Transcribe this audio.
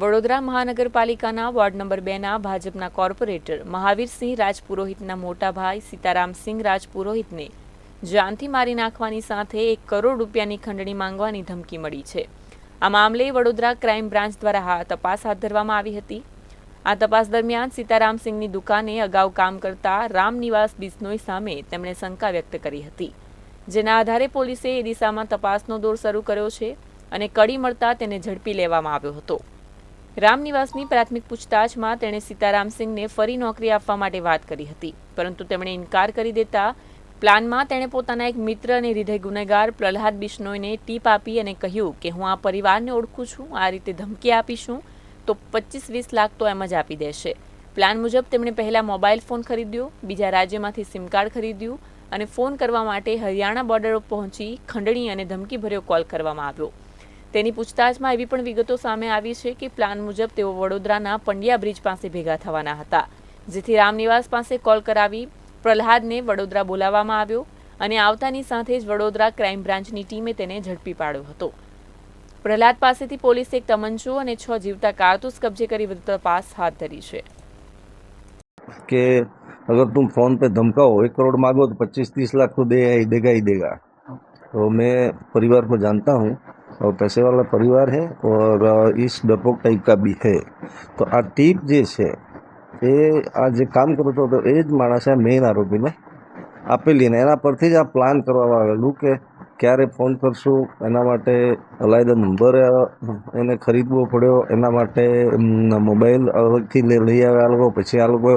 વડોદરા મહાનગરપાલિકાના ward number બેના ભાજપના કોર્પોરેટર મહાવીરસિંહ રાજપુરોહિતના મોટા ભાઈ સીતારામસિંહ રાજપુરોહિતને જાનથી મારી નાખવાની સાથે એક કરોડ રૂપિયાની ખંડણી માંગવાની ધમકી મળી છે. આ મામલે વડોદરા ક્રાઇમ બ્રાન્ચ દ્વારા તપાસ હાથ ધરવામાં આવી હતી. આ તપાસ દરમિયાન સીતારામસિંહની દુકાને અગાઉ કામ કરતા રામનિવાસ બિસ્નોઈ સામે તેમણે શંકા વ્યક્ત કરી હતી. જેના આધારે પોલીસે એ દિશામાં તપાસનો દોર શરૂ કર્યો છે અને કડી મળતા તેને ઝડપી લેવામાં આવ્યો હતો. રામનિવાસની પ્રાથમિક પૂછતાછમાં તેણે સીતારામસિંહને ફરી નોકરી આપવા માટે વાત કરી હતી. પરંતુ તેમણે ઇનકાર કરી દેતા પ્લાનમાં તેણે પોતાના એક મિત્ર અને હૃદય ગુનેગાર પ્રહલાદ બિશ્નોઈને ટીપ આપી અને કહ્યું કે, હું આ પરિવારને ઓળખું છું, આ રીતે ધમકી આપીશું તો પચીસ વીસ લાખ તો એમ જ આપી દેશે. પ્લાન મુજબ તેમણે પહેલાં મોબાઈલ ફોન ખરીદ્યો, બીજા રાજ્યમાંથી સિમ કાર્ડ ખરીદ્યું અને ફોન કરવા માટે હરિયાણા બોર્ડર પહોંચી ખંડણી અને ધમકીભર્યો કોલ કરવામાં આવ્યો. તેની પૂછતાછમાં એવી પણ વિગતો સામે આવી છે કે પ્લાન મુજબ તેઓ વડોદરાના પંડ્યા બ્રિજ પાસે ભેગા થવાના હતા જેથી રામનિવાસ પાસે કોલ કરાવી પ્રહલાદને વડોદરા બોલાવવામાં આવ્યો અને આવતાની સાથે જ વડોદરા ક્રાઇમ બ્રાન્ચની ટીમે તેને ઝડપી પાડ્યો હતો પ્રહલાદ પાસેથી પોલીસે એક તમંચો અને છ જીવતા કારતૂસ કબજે કરી વધુ તપાસ હાથ ધરી છે कि अगर तुम फ़ोन पे धमकाओ एक करोड़ मांगो तो पच्चीस तीस लाख तो दे ही देगा ही देगा तो मैं परिवार को जानता हूँ और पैसे वाला परिवार है और अ, इस डरपोक टाइप का भी है તો આ ટીપ જે છે એ આ જે કામ કરતો હતો એ જ માણસે મેઇન આરોપીને આપેલી ને એના પરથી જ આ પ્લાન કરવામાં આવેલું કે ક્યારે ફોન કરશું એના માટે અલાયદા નંબર એને ખરીદવો પડ્યો એના માટે એમના મોબાઈલ અલગથી લઈ લઈ આવ્યા આ લોકો પછી આ લોકો